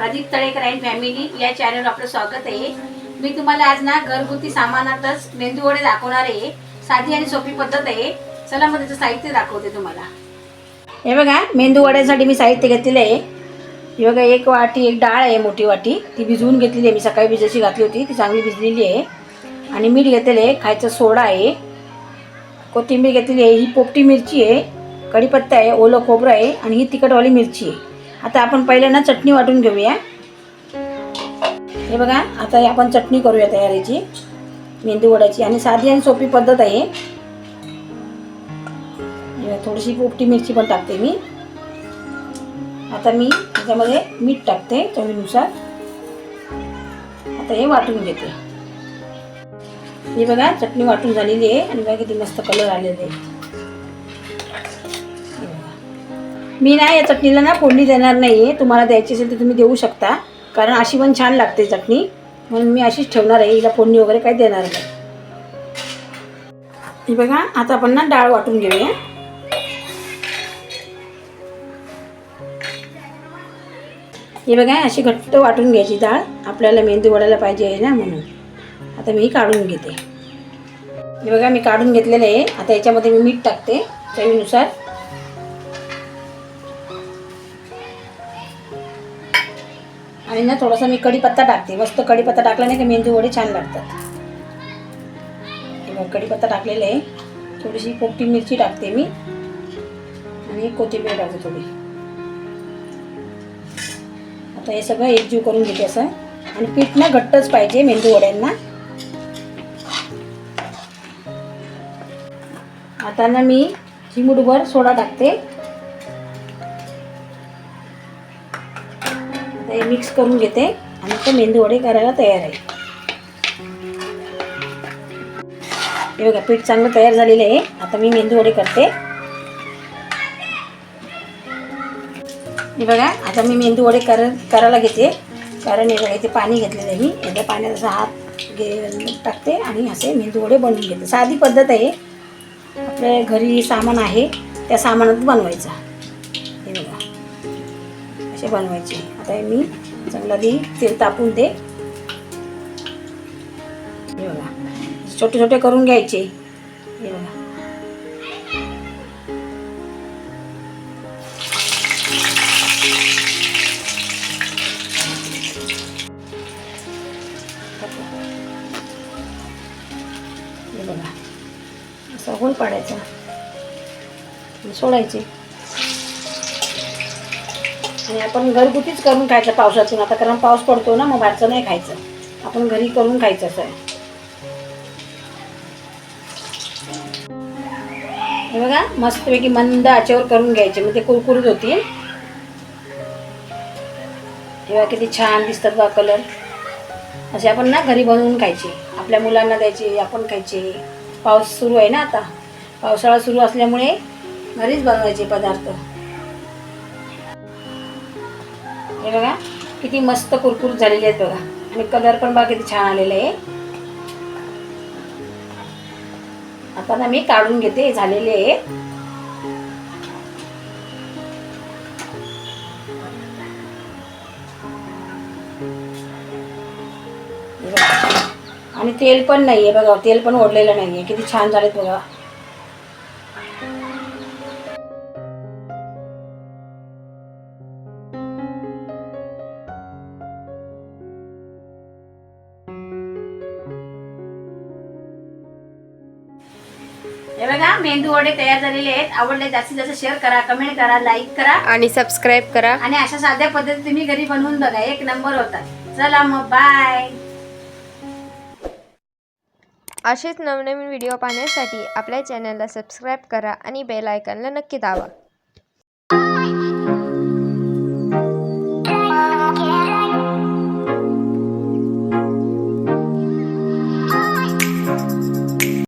Pradeep Talekar and family या channel आपलं स्वागत आहे. मी तुम्हाला आज ना घरगुती सामानातच मेंदू वडे दाखवणार आहे. साधी आणि सोपी पद्धत आहे. चला मग त्याचं साहित्य दाखवते तुम्हाला. हे बघा मेंदू वड्यासाठी मी साहित्य घेतलेलं आहे. हे बघा एक वाटी एक डाळ आहे मोठी वाटी. ती भिजवून घेतलेली आहे. मी सकाळी भिजायची घातली होती. ती चांगली भिजलेली आहे. आणि मीठ घेतलेलं आहे. खायचा सोडा आहे. कोथिंबीर घेतलेली आहे. ही पोपटी मिरची आहे. कढीपत्ता आहे. ओलं खोबरं आहे. आणि ही तिखटवाली मिरची आहे. आता आपण पहिले ना चटणी वाटून घेऊया. हे बघा आता हे आपण चटणी करूया तयारीची. मेंदू वड्याची. आणि साधी आणि सोपी पद्धत आहे थोडीशी पोपटी मिरची पण टाकते मी. आता मी त्याच्यामध्ये मीठ टाकते चवीनुसार. आता हे वाटून घेते. हे बघा चटणी वाटून झालेली आहे. आणि बघा किती मस्त कलर आलेले आहे. मी ना या चटणीला ना फोडणी देणार नाही आहे तुम्हाला द्यायची असेल तर तुम्ही देऊ शकता. कारण अशी पण छान लागते चटणी. म्हणून मी अशीच ठेवणार आहे. हिला फोडणी वगैरे काही देणार नाही. ही बघा आता आपण ना डाळ वाटून घेऊया. हे बघा अशी घट्ट वाटून घ्यायची डाळ. आपल्याला मेंदू वडायला पाहिजे आहे ना म्हणून. आता मी काढून घेते. हे बघा मी काढून घेतलेलं आहे. आता याच्यामध्ये मी मीठ टाकते चवीनुसार. आणि ना थोडासा मी कढीपत्ता टाकते. मस्त कढीपत्ता टाकला नाही का मेंदू वडे छान लागतात. कढीपत्ता टाकलेला आहे. थोडीशी पोपटी मिरची टाकते मी. आणि कोथिंबीर टाकते थोडी. आता हे सगळं एकजीव करून घेते असं. आणि पीठ ना घट्टच पाहिजे मेंदू वड्यांना. आता ना मी चिमूटभर सोडा टाकते. मिक्स करून घेते आणि तो मेंदू वडे करायला तयार आहे. हे बघा पीठ चांगलं तयार झालेलं आहे. आता मी मेंदू वडे करते. हे बघा आता मी मेंदू वडे कर करायला घेते. कारण हे बघा इथे पाणी घेतलेलं आहे मी. एकदा पाण्यात असा हात घे टाकते आणि असे मेंदू वडे बनवून घेते. साधी पद्धत आहे. आपल्या घरी सामान आहे. त्या सामानात बनवायचा. असे बनवायचे? आता हे मी चांगला दी तेल तापून दे. हे बघा छोटे छोटे करून घ्यायचे. हे बघा. हे बघा असा होल पाडायचा. सोडायचे आणि आपण घरगुतीच करून खायचं पावसातून आता कारण पाऊस पडतो ना मग बाहेरचं नाही खायचं. आपण घरी करून खायचं असं आहे. हे बघा मस्तपैकी मंद आचेवर करून घ्यायचे. मग ते कुरकुरीत होतील. तेव्हा किती छान दिसतात बा कलर असे आपण ना घरी बनवून खायचे. आपल्या मुलांना द्यायचे आपण खायचे. पाऊस सुरू आहे ना आता. पावसाळा सुरू असल्यामुळे घरीच बनवायचे पदार्थ. हे बघा किती मस्त कुरकुरीत झालेले आहेत बघा. आणि कलर पण बघा किती छान आलेला आहे. आता ना मी काढून घेते झालेले आहे. आणि तेल पण नाही आहे बघा तेल पण ओढलेलं नाही आहे किती छान झालेत बघा. हे बघा मेंदू वडे तयार झालेले आहेत. आवडले जास्तीत जास्त शेअर करा कमेंट करा लाईक करा. आणि सबस्क्राईब करा. आणि अशा साध्या पद्धती तुम्ही घरी बनवून बघा एक नंबर होतात. चला मग बाय असेच नवनवीन व्हिडिओ पाहण्यासाठी आपल्या चॅनलला सबस्क्राईब करा आणि बेल आयकॉनला नक्की दाबा.